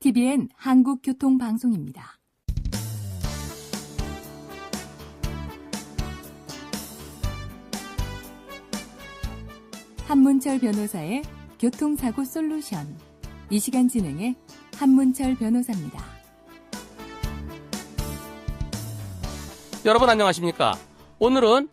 TBN 한국교통방송입니다. 한문철 변호사의 교통사고 솔루션. 이 시간 진행의 한문철 변호사입니다. 여러분 안녕하십니까? 오늘은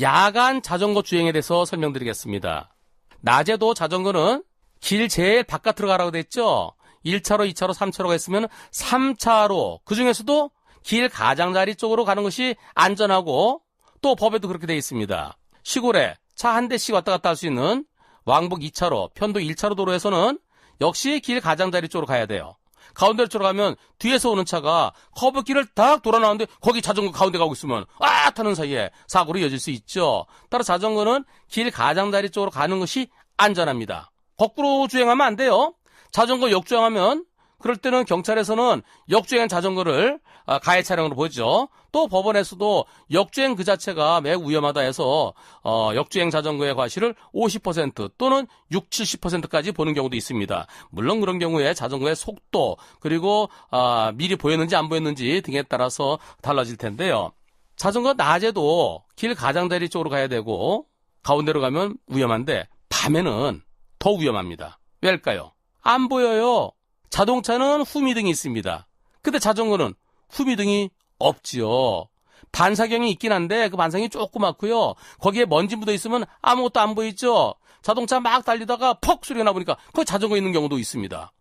야간 자전거 주행에 대해서 설명드리겠습니다. 낮에도 자전거는 길 제일 바깥으로 가라고 됐죠? 1차로, 2차로, 3차로가 있으면 3차로, 그 중에서도 길 가장자리 쪽으로 가는 것이 안전하고 또 법에도 그렇게 되어 있습니다. 시골에 차 한 대씩 왔다 갔다 할 수 있는 왕복 2차로, 편도 1차로 도로에서는 역시 길 가장자리 쪽으로 가야 돼요. 가운데로 들어가면 뒤에서 오는 차가 커브길을 딱 돌아 나오는데 거기 자전거 가운데 가고 있으면 아 타는 사이에 사고로 이어질 수 있죠. 따라 자전거는 길 가장자리 쪽으로 가는 것이 안전합니다. 거꾸로 주행하면 안 돼요. 자전거 역주행하면 그럴 때는 경찰에서는 역주행 자전거를 아, 가해 차량으로 보죠. 또 법원에서도 역주행 그 자체가 매우 위험하다 해서 어, 역주행 자전거의 과실을 50% 또는 6, 70%까지 보는 경우도 있습니다. 물론 그런 경우에 자전거의 속도 그리고 아, 미리 보였는지 안 보였는지 등에 따라서 달라질 텐데요. 자전거 낮에도 길 가장자리 쪽으로 가야 되고 가운데로 가면 위험한데 밤에는 더 위험합니다. 왜일까요? 안 보여요. 자동차는 후미등이 있습니다. 근데 자전거는 후미등이 없지요. 반사경이 있긴 한데 그 반사경이 조그맣고요. 거기에 먼지 묻어 있으면 아무것도 안 보이죠. 자동차 막 달리다가 퍽 소리가 나보니까 그 자전거 있는 경우도 있습니다.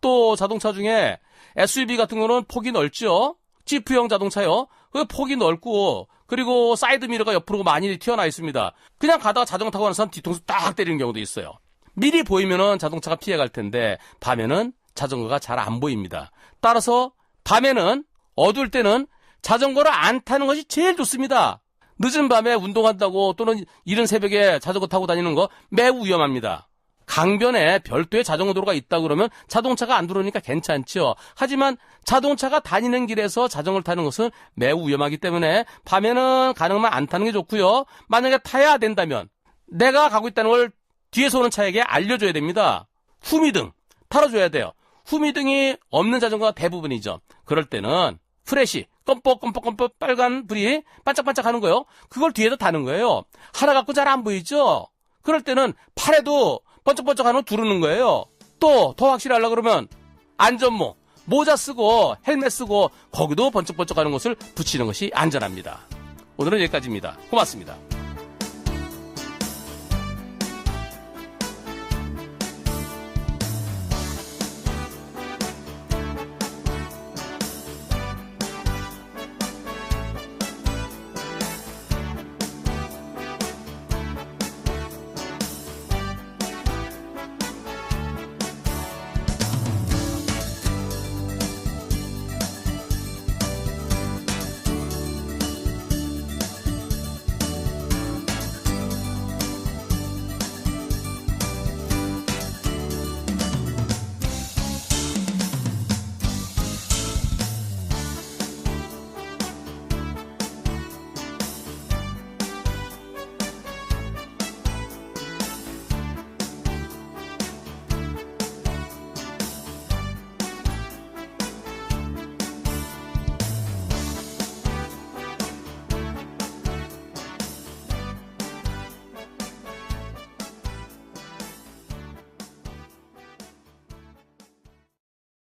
또 자동차 중에 SUV 같은 거는 폭이 넓죠. 지프형 자동차요. 그 폭이 넓고 그리고 사이드 미러가 옆으로 많이 튀어나와 있습니다. 그냥 가다가 자전거 타고 가는 사람 뒤통수 딱 때리는 경우도 있어요. 미리 보이면은 자동차가 피해갈 텐데 밤에는 자전거가 잘 안 보입니다. 따라서 밤에는 어두울 때는 자전거를 안 타는 것이 제일 좋습니다. 늦은 밤에 운동한다고 또는 이른 새벽에 자전거 타고 다니는 거 매우 위험합니다. 강변에 별도의 자전거 도로가 있다 그러면 자동차가 안 들어오니까 괜찮죠. 하지만 자동차가 다니는 길에서 자전거를 타는 것은 매우 위험하기 때문에 밤에는 가능하면 안 타는 게 좋고요. 만약에 타야 된다면 내가 가고 있다는 걸 뒤에서 오는 차에게 알려줘야 됩니다. 후미등 탈아줘야 돼요. 후미등이 없는 자전거가 대부분이죠. 그럴 때는 프레시 껌뻑껌뻑껌뻑 빨간 불이 반짝반짝 하는 거요. 그걸 뒤에다 다는 거예요. 하나 갖고 잘 안 보이죠? 그럴 때는 팔에도 번쩍번쩍 하는 거 두르는 거예요. 또 더 확실하려 그러면 안전모 모자 쓰고 헬멧 쓰고 거기도 번쩍번쩍 하는 것을 붙이는 것이 안전합니다. 오늘은 여기까지입니다. 고맙습니다.